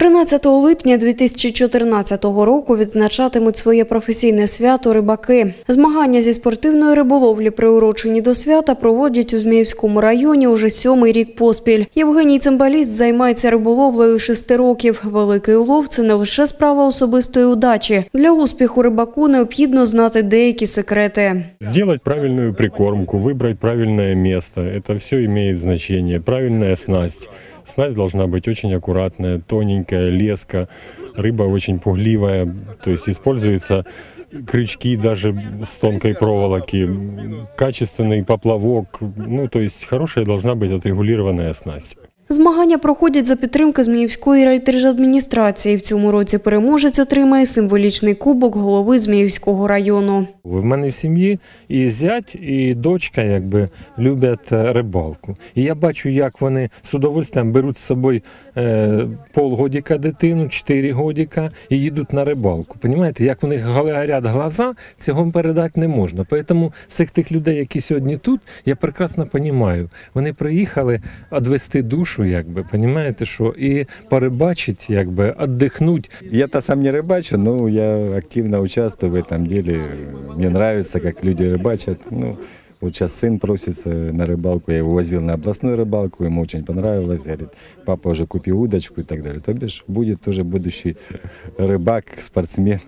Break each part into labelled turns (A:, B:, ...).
A: 13 липня 2014 року відзначатимуть своє професійне свято рибаки. Змагання зі спортивної риболовлі, приурочені до свята, проводять у Зміївському районі уже сьомий рік поспіль. Євгеній Цимбаліст займається риболовлею шести років. Великий улов – це не лише справа особистої удачі. Для успіху рибаку необхідно знати деякі секрети.
B: Сделать правильную прикормку, выбрать правильное место. Это все имеет значение. Правильная снасть. Снасть должна быть очень аккуратная, тоненькая, леска. Рыба очень пугливая. То есть используются крючки даже с тонкой проволоки, качественный поплавок. Ну, то есть хорошая должна быть отрегулированная снасть.
A: Змагання проходять за підтримки Зміївської райдержадміністрації. В цьому році переможець отримає символічний кубок голови Зміївського району.
C: В мене в сім'ї і зять, і дочка якби люблять е, рибалку. І я бачу, як вони з удовольствием беруть з собою е, полгодика дитину, 4 годика і їдуть на рибалку. Понімаєте, як в них горять глаза, цього передати не можна. Тому всіх тих людей, які сьогодні тут, я прекрасно розумію. Вони приїхали відвести душу, якби, понімаєте, що і порибачить, якби, віддихнуть.
D: Я-то сам не рыбачу, но я активно участвую в этом деле. Мне нравится, как люди рыбачат. Ну, вот сейчас сын просится на рыбалку, я его возил на областную рыбалку, ему очень понравилось, говорит, папа уже купил удочку и так далее. То бишь будет тоже будущий рыбак, спортсмен.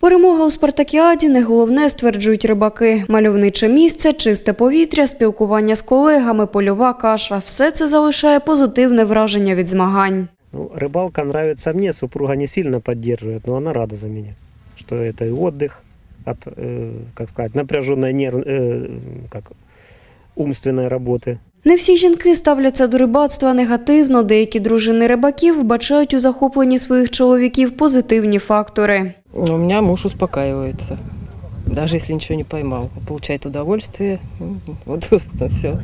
A: Перемога у спартакіаді не головне, стверджують рибаки. Мальовниче місце, чисте повітря, спілкування з колегами, польова каша – все це залишає позитивне враження від змагань.
E: Ну, рыбалка нравится мне, супруга не сильно поддерживает, но она рада за меня, что это и отдых от, э, как сказать, напряженной нерв, э, как, умственной работы.
A: Не всі жінки ставляться до рибацтва негативно. Деякі дружини рибаків вбачають у захопленні своїх чоловіків позитивні фактори.
F: У меня муж успокаивается. Даже если ничего не поймал, получает удовольствие. Вот, собственно, все.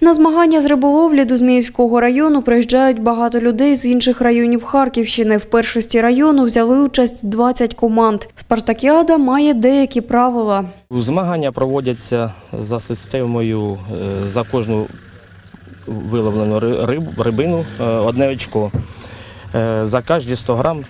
A: На змагання з риболовлі до Зміївського району приїжджають багато людей з інших районів Харківщини. В першості району взяли участь 20 команд. Спартакіада має деякі правила.
G: Змагання проводяться за системою е, за кожну виловлену риб- рибину е, одне очко. Е, За кожні 100 грам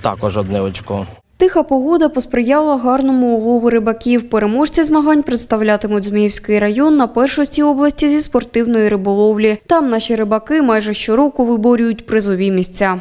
G: також одне очко.
A: Тиха погода посприяла гарному улову рибаків. Переможці змагань представлятимуть Зміївський район на першості області зі спортивної риболовлі. Там наші рибаки майже щороку виборюють призові місця.